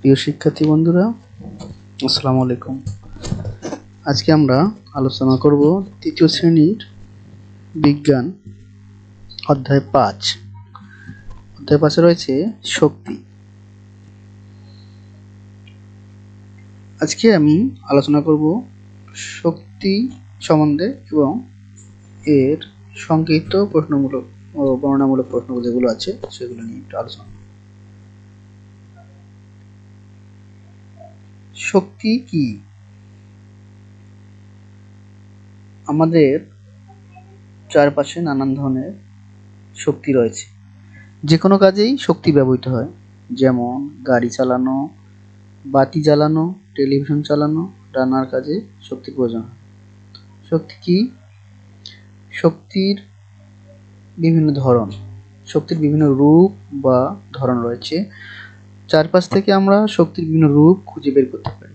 প্রিয় শিক্ষার্থী বন্ধুরা, আসসালামু আলাইকুম। আজকে আমরা আলোচনা করব তৃতীয় শ্রেণির বিজ্ঞান, অধ্যায় পাঁচ। অধ্যায় পাঁচে রয়েছে শক্তি। আজকে আমি আলোচনা করব শক্তি সম্বন্ধে এবং এর সংক্ষিপ্ত প্রশ্নমূলক ও বর্ণনামূলক প্রশ্ন যেগুলো আছে সেগুলো নিয়ে একটু আলোচনা শক্তি কি? আমাদের চারপাশে নানান ধরনের শক্তি রয়েছে। যে কোনো কাজেই শক্তি ব্যবহৃত হয়। যেমন গাড়ি চালানো, বাতি জ্বালানো, টেলিভিশন চালানো রান্নার কাজে শক্তির প্রয়োজন শক্তি কি? শক্তির বিভিন্ন ধরন। শক্তির বিভিন্ন রূপ বা ধরন রয়েছে। চারপাশ থেকে আমরা শক্তির বিভিন্ন রূপ খুঁজে বের করতে পারি।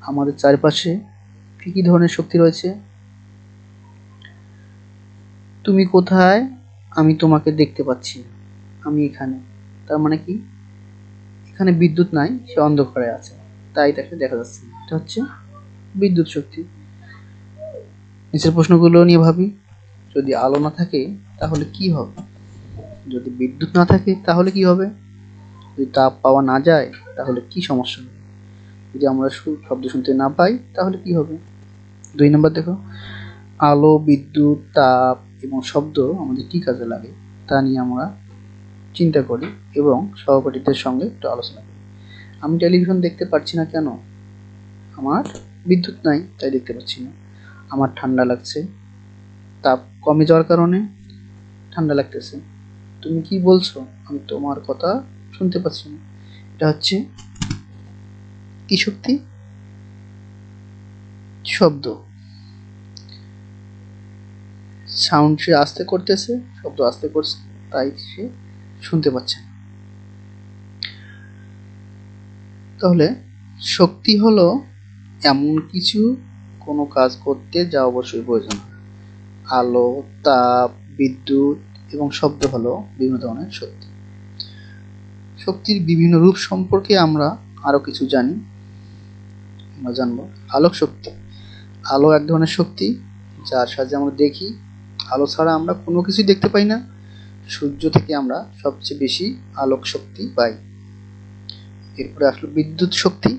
আমাদের চারপাশে কি কি ধরনের শক্তি রয়েছে? তুমি কোথায়? আমি তোমাকে দেখতে পাচ্ছি। আমি এখানে। তার মানে কি? এখানে বিদ্যুৎ নাই, সে অন্ধকারে আছে। তাই তাকে দেখা যাচ্ছে। এটা হচ্ছে বিদ্যুৎ শক্তি। নিচের প্রশ্নগুলো নিয়ে ভাবি। যদি আলো না থাকে, তাহলে কি হবে? যদি বিদ্যুৎ না থাকে, তাহলে কি হবে? যদি তাপ পাওয়া না যায়, তাহলে কি সমস্যা? হবে যদি আমরা সু- শব্দ শুনতে না পাই, তাহলে কি হবে? দুই নম্বর দেখো, আলো, বিদ্যুৎ, তাপ এবং শব্দ আমাদের কি কাজে লাগে? তা নিয়ে আমরা চিন্তা করি এবং সহপাঠীদের সঙ্গে একটু আলোচনা করি। আমি টেলিভিশন দেখতে পারছি না কেন? আমার বিদ্যুৎ নাই, তাই দেখতে পাচ্ছি না। আমার ঠান্ডা লাগছে। তাপ কমে যাওয়ার কারণে ঠান্ডা লাগতেছে। তুমি কি বলছো? আমি তোমার কথা শুনতে পাচ্ছি না। এটা হচ্ছে কি শক্তি? শব্দ। সাউন্ড সে আস্তে করতেছে, শব্দ আস্তে করছে, তাই সে শুনতে পাচ্ছে তাহলে শক্তি হলো এমন কিছু, কোনো কাজ করতে যা অবশ্যই প্রয়োজন আলো, তাপ, বিদ্যুৎ এবং শব্দ হলো বিভিন্ন ধরনের শক্তি। শক্তির বিভিন্ন রূপ সম্পর্কে আমরা আরও কিছু জানি। আমরা জানব আলোক শক্তি। আলো এক ধরনের শক্তি, যার সাহায্যে আমরা দেখি। আলো ছাড়া আমরা কোনো কিছুই দেখতে পাই না। সূর্য থেকে আমরা সবচেয়ে বেশি আলোক শক্তি পাই। এরপরে আসলো বিদ্যুৎ শক্তি।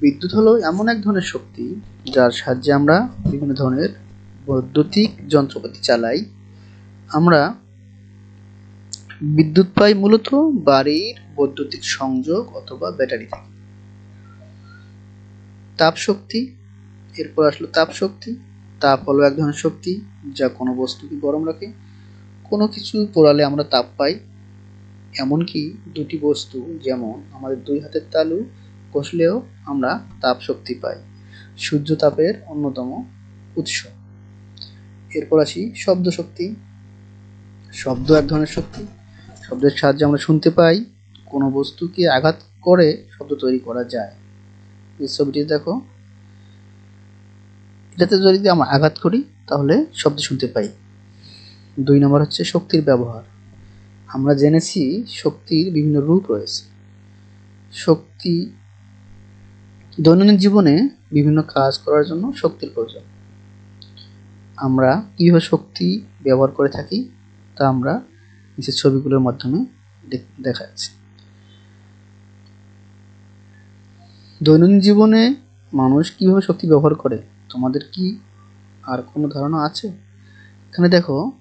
বিদ্যুৎ হলো এমন এক ধরনের শক্তি, যার সাহায্যে আমরা বিভিন্ন ধরনের বৈদ্যুতিক যন্ত্রপাতি চালাই। আমরা বিদ্যুৎ পাই মূলত বাড়ির বৈদ্যুতিক সংযোগ অথবা ব্যাটারি থেকে। তাপ শক্তি, এরপর আসলো তাপ শক্তি। তাপ হলো এক ধরনের শক্তি যা কোনো বস্তুকে গরম রাখে। কোনো কিছু পোড়ালে আমরা তাপ পাই। এমনকি দুটি বস্তু যেমন আমাদের দুই হাতের তালু কষলেও আমরা তাপ শক্তি পাই। সূর্য তাপের অন্যতম উৎস। এরপর আসি শব্দ শক্তি শব্দ এক ধরনের শক্তি। শব্দের সাহায্যে আমরা শুনতে পাই, কোনো বস্তুকে আঘাত করে শব্দ তৈরি করা যায়। এই ছবিটি দেখো। এটাতে যদি আমরা আঘাত করি, তাহলে শব্দ শুনতে পাই। দুই নম্বর হচ্ছে শক্তির ব্যবহার। আমরা জেনেছি শক্তির বিভিন্ন রূপ রয়েছে। শক্তি দৈনন্দিন জীবনে বিভিন্ন কাজ করার জন্য শক্তির প্রয়োজন। আমরা কীভাবে শক্তি ব্যবহার করে থাকি, তা আমরা নিচের ছবিগুলোর মাধ্যমে দেখ- যাচ্ছে। দৈনন্দিন জীবনে মানুষ কীভাবে শক্তি ব্যবহার করে, তোমাদের কি আর কোনো ধারণা আছে? এখানে দেখো,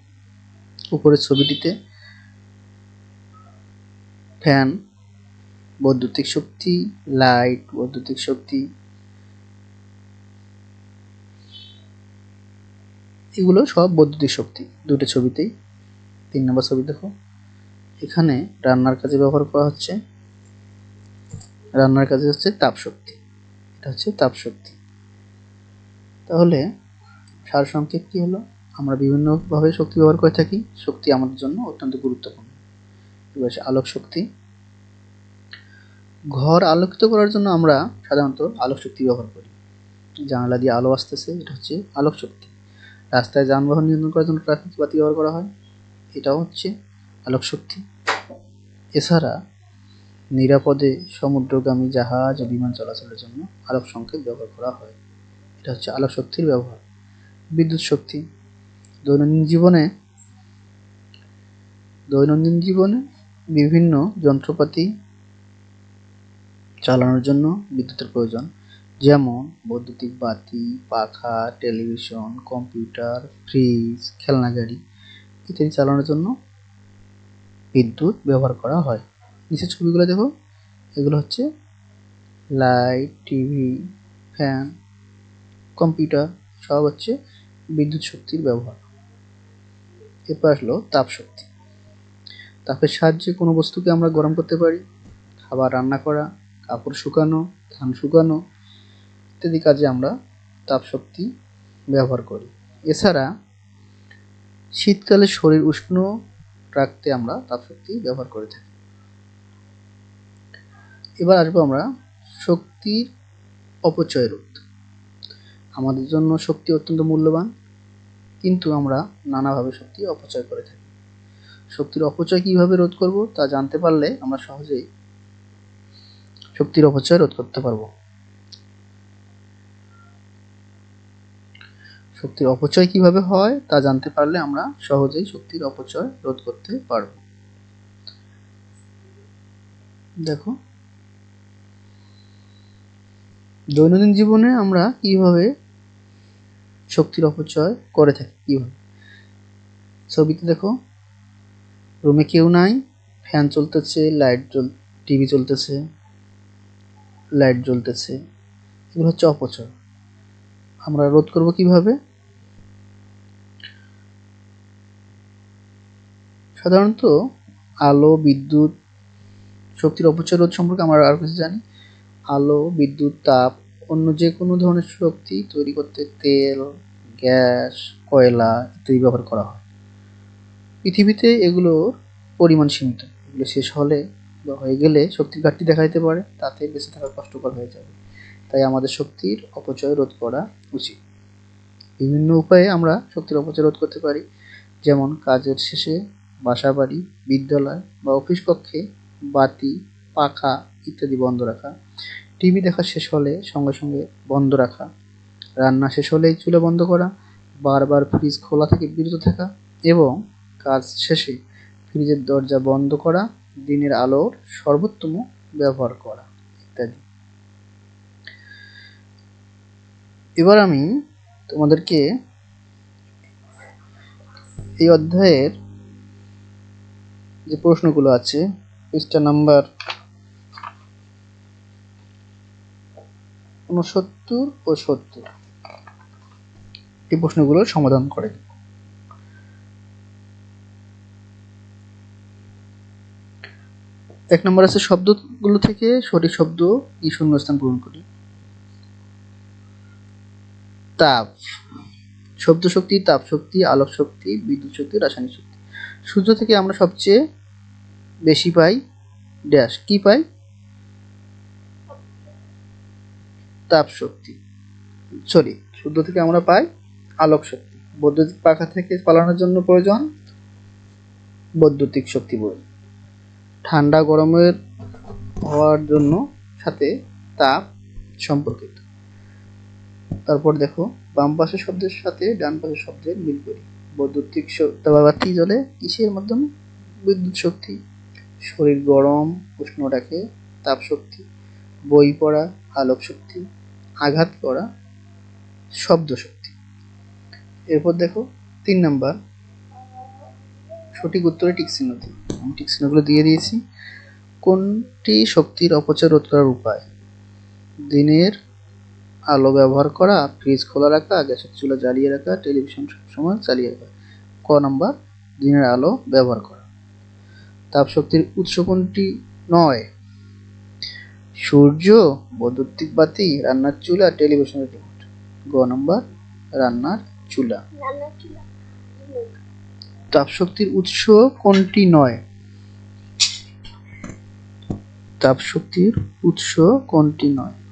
উপরের ছবিটিতে ফ্যান, বৈদ্যুতিক শক্তি, লাইট, বৈদ্যুতিক শক্তি, এগুলো সব বৈদ্যুতিক শক্তি, দুটো ছবিতেই। তিন নম্বর ছবি দেখো। এখানে রান্নার কাজে ব্যবহার করা হচ্ছে। রান্নার কাজে হচ্ছে তাপ শক্তি এটা হচ্ছে তাপ শক্তি তাহলে সারসংক্ষেপ কি হলো? আমরা বিভিন্নভাবে শক্তি ব্যবহার করে থাকি। শক্তি আমাদের জন্য অত্যন্ত গুরুত্বপূর্ণ। এবার আলোক শক্তি। ঘর আলোকিত করার জন্য আমরা সাধারণত আলোক শক্তি ব্যবহার করি। জানালা দিয়ে আলো আসতেছে, এটা হচ্ছে আলোক শক্তি। রাস্তায় যানবাহন নিয়ন্ত্রণ করার জন্য ট্রাফিক বাতি ব্যবহার করা হয়। এটাও হচ্ছে আলোক শক্তি এছাড়া নিরাপদে সমুদ্রগামী জাহাজ ও বিমান চলাচলের জন্য আলোক সংকেত ব্যবহার করা হয়। এটা হচ্ছে আলোক শক্তির ব্যবহার। বিদ্যুৎ শক্তি। দৈনন্দিন জীবনে দৈনন্দিন জীবনে বিভিন্ন যন্ত্রপাতি চালানোর জন্য বিদ্যুতের প্রয়োজন। যেমন বৈদ্যুতিক বাতি, পাখা, টেলিভিশন, কম্পিউটার, ফ্রিজ, খেলনা গাড়ি। ইত্যাদি চালানোর জন্য বিদ্যুৎ ব্যবহার করা হয়। নিচের ছবিগুলো দেখো। এগুলো হচ্ছে লাইট, টিভি, ফ্যান, কম্পিউটার, সব হচ্ছে বিদ্যুৎ শক্তির ব্যবহার। এরপর আসলো তাপ শক্তি। তাপের সাহায্যে কোনো বস্তুকে আমরা গরম করতে পারি। খাবার রান্না করা, কাপড় শুকানো, ধান শুকানো ইত্যাদি কাজে আমরা তাপ শক্তি ব্যবহার করি। এছাড়া শীতকালে শরীর উষ্ণ রাখতে আমরা তাপ শক্তি ব্যবহার করে থাকি। এবার আসব আমরা শক্তির অপচয় রোধ। আমাদের জন্য শক্তি অত্যন্ত মূল্যবান, কিন্তু আমরা নানাভাবে শক্তি অপচয় করে থাকি। শক্তির অপচয় কীভাবে রোধ করব তা জানতে পারলে আমরা সহজেই শক্তির অপচয় রোধ করতে পারব। শক্তির অপচয় কীভাবে হয় তা জানতে পারলে আমরা সহজেই শক্তির অপচয় রোধ করতে পারব। দেখো। দৈনন্দিন জীবনে আমরা কীভাবে শক্তির অপচয় করে থাকি, কীভাবে? ছবিতে দেখো। রুমে কেউ নাই, ফ্যান চলতেছে, লাইট জ্বল, টিভি চলতেছে, লাইট জ্বলতেছে, এগুলো হচ্ছে অপচয়। আমরা রোধ করব কীভাবে? সাধারণত আলো, বিদ্যুৎ শক্তির অপচয় রোধ সম্পর্কে আমরা আর কিছু জানি। আলো, বিদ্যুৎ, তাপ, অন্য যে কোনো ধরনের শক্তি তৈরি করতে তেল, গ্যাস, কয়লা ইত্যাদি ব্যবহার করা হয়। পৃথিবীতে এগুলোর পরিমাণ সীমিত। এগুলো শেষ হলে বা হয়ে গেলে শক্তির ঘাটতি দেখা দিতে পারে, তাতে বেঁচে থাকা কষ্টকর হয়ে যাবে। তাই আমাদের শক্তির অপচয় রোধ করা উচিত। বিভিন্ন উপায়ে আমরা শক্তির অপচয় রোধ করতে পারি। যেমন কাজের শেষে বাসা বাড়ি বিদ্যালয় বা অফিস কক্ষে বাতি, পাখা ইত্যাদি বন্ধ রাখা। টিভি দেখা শেষ হলে সঙ্গে সঙ্গে বন্ধ রাখা। রান্না শেষ হলেই চুলা বন্ধ করা, বারবার ফ্রিজ খোলা থেকে বিরত থাকা এবং কাজ শেষে ফ্রিজের দরজা বন্ধ করা, দিনের আলোর সর্বোত্তম ব্যবহার করা ইত্যাদি। এবার আমি তোমাদেরকে এই অধ্যায়ের যে প্রশ্নগুলো আছে, পৃষ্ঠা নাম্বার উনসত্তর ও সত্তর, এই প্রশ্নগুলোর সমাধান করে। এক নম্বর আছে, শব্দগুলো থেকে সঠিক শব্দ কি শূন্যস্থান পূরণ করি? তাপ, শব্দ শক্তি, তাপ শক্তি, আলোক শক্তি, বিদ্যুৎ শক্তি, রাসায়নিক শক্তি। সূর্য থেকে আমরা সবচেয়ে বেশি পাই ড্যাশ কি পাই? তাপ শক্তি সরি সূর্য থেকে আমরা পাই আলোক শক্তি বৈদ্যুতিক পাখা থেকে পালানোর জন্য প্রয়োজন বৈদ্যুতিক শক্তি প্রয়োজন ঠান্ডা গরমের হওয়ার জন্য সাথে তাপ সম্পর্কিত। তারপর দেখো, বাম পাশের শব্দের সাথে ডান পাশের শব্দের মিল করি। বৈদ্যুতিক বাতি জ্বলে কিসের মাধ্যমে? বিদ্যুৎ শক্তি। শরীর গরম, উষ্ণ রাখে, তাপ শক্তি, বই পড়া, আলোক শক্তি, আঘাত করা, শব্দ শক্তি। এরপর দেখো, তিন নাম্বার। সঠিক উত্তরে টিক চিহ্ন দিই। আমি টিক চিহ্নগুলো দিয়ে দিয়েছি। কোনটি শক্তির অপচয় রোধ করার উপায়? দিনের আলো ব্যবহার করা ফ্রিজ খোলা রাখা গ্যাসের চুলা জ্বালিয়ে রাখা টেলিভিশন সবসময় চালিয়ে রাখা। ক নম্বর দিনের আলো ব্যবহার করা। তাপ শক্তির উৎস কোনটি? নয়। সূর্য বৈদ্যুতিক বাতি রান্নার চুলা টেলিভিশনের রিমোট গ নম্বর রান্নার চুলা। তাপ শক্তির উৎস কোনটি? নয়। তাপ শক্তির উৎস কোনটি? নয়।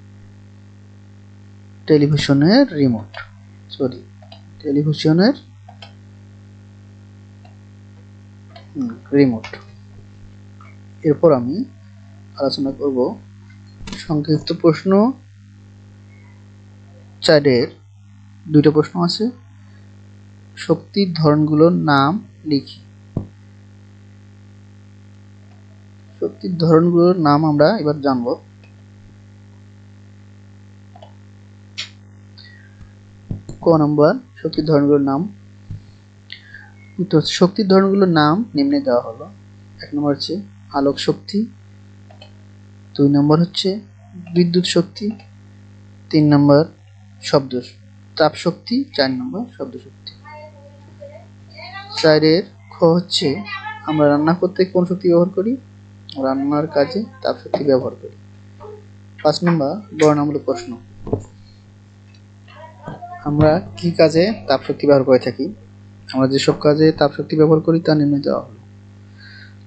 টেলিভিশনের রিমোট সরি টেলিভিশনের রিমোট। এরপর আমি আলোচনা করব সংক্ষিপ্ত প্রশ্ন চারের, দুইটা প্রশ্ন আছে, শক্তির ধরনগুলোর নাম লিখি। শক্তির ধরনগুলোর নাম আমরা এবার জানব। ক নম্বর? শক্তির ধরনগুলোর নাম। উত্তর, শক্তির ধরনগুলোর নাম নিম্নে দেওয়া হলো। এক নম্বর হচ্ছে আলোক শক্তি। দুই নম্বর হচ্ছে বিদ্যুৎ শক্তি। তিন নম্বর শব্দ, তাপ শক্তি। চার নম্বর শব্দ শক্তি। চারের খ হচ্ছে আমরা রান্না করতে কোন শক্তি ব্যবহার করি? রান্নার কাজে তাপ শক্তি ব্যবহার করি। পাঁচ নম্বর বর্ণামূলক প্রশ্ন। আমরা কি কাজে তাপ শক্তি ব্যবহার করে থাকি? আমরা যেসব কাজে তাপ শক্তি ব্যবহার করি তা নিম্নে দেওয়া হলো।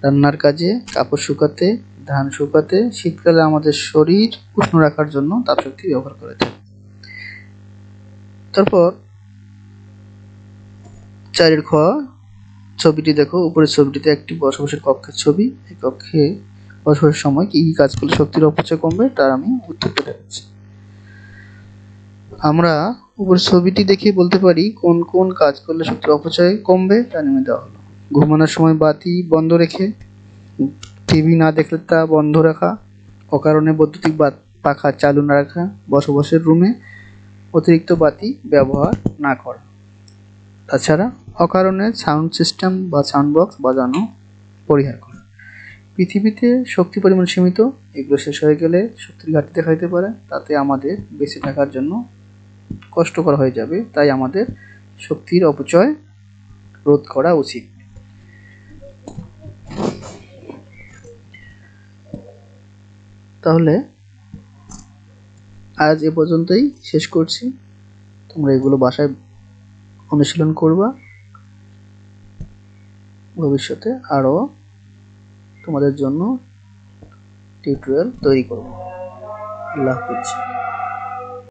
রান্নার কাজে কাপড় শুকাতে, ধান শুকাতে, শীতকালে আমাদের শরীর উষ্ণ রাখার জন্য তাপ শক্তি ব্যবহার করে থাকি। তারপর চারের খ ছবিটি দেখো। উপরের ছবিটিতে একটি বসবাসের কক্ষের ছবি। এই কক্ষে বসবাসের সময় কি কি কাজ শক্তির অপচয় কমবে তার আমি উত্তরটা দেখাচ্ছি আমরা উপরের ছবিটি দেখে বলতে পারি কোন কোন কাজ করলে শক্তির অপচয় কমবে তা নেমে দেওয়া হলো। ঘুমানোর সময় বাতি বন্ধ রেখে, টিভি না দেখলে তা বন্ধ রাখা, অকারণে বৈদ্যুতিক পাখা চালু না রাখা, বসবাসের রুমে অতিরিক্ত বাতি ব্যবহার না করা। তাছাড়া অকারণে সাউন্ড সিস্টেম বা সাউন্ড বক্স বাজানো, পরিহার করা। পৃথিবীতে শক্তি পরিমাণ সীমিত, এগুলো শেষ হয়ে গেলে শক্তির ঘাটতি দেখা দিতে পারে, তাতে আমাদের বেঁচে থাকার জন্য কষ্টকর হয়ে যাবে, তাই আমাদের শক্তির অপচয় রোধ করা উচিত। তাহলে আজ এ পর্যন্তই শেষ করছি। তোমরা এগুলো বাসায় অনুশীলন করবা। ভবিষ্যতে আরও তোমাদের জন্য টিউটোরিয়াল তৈরি করব। আল্লাহ হাফিজ।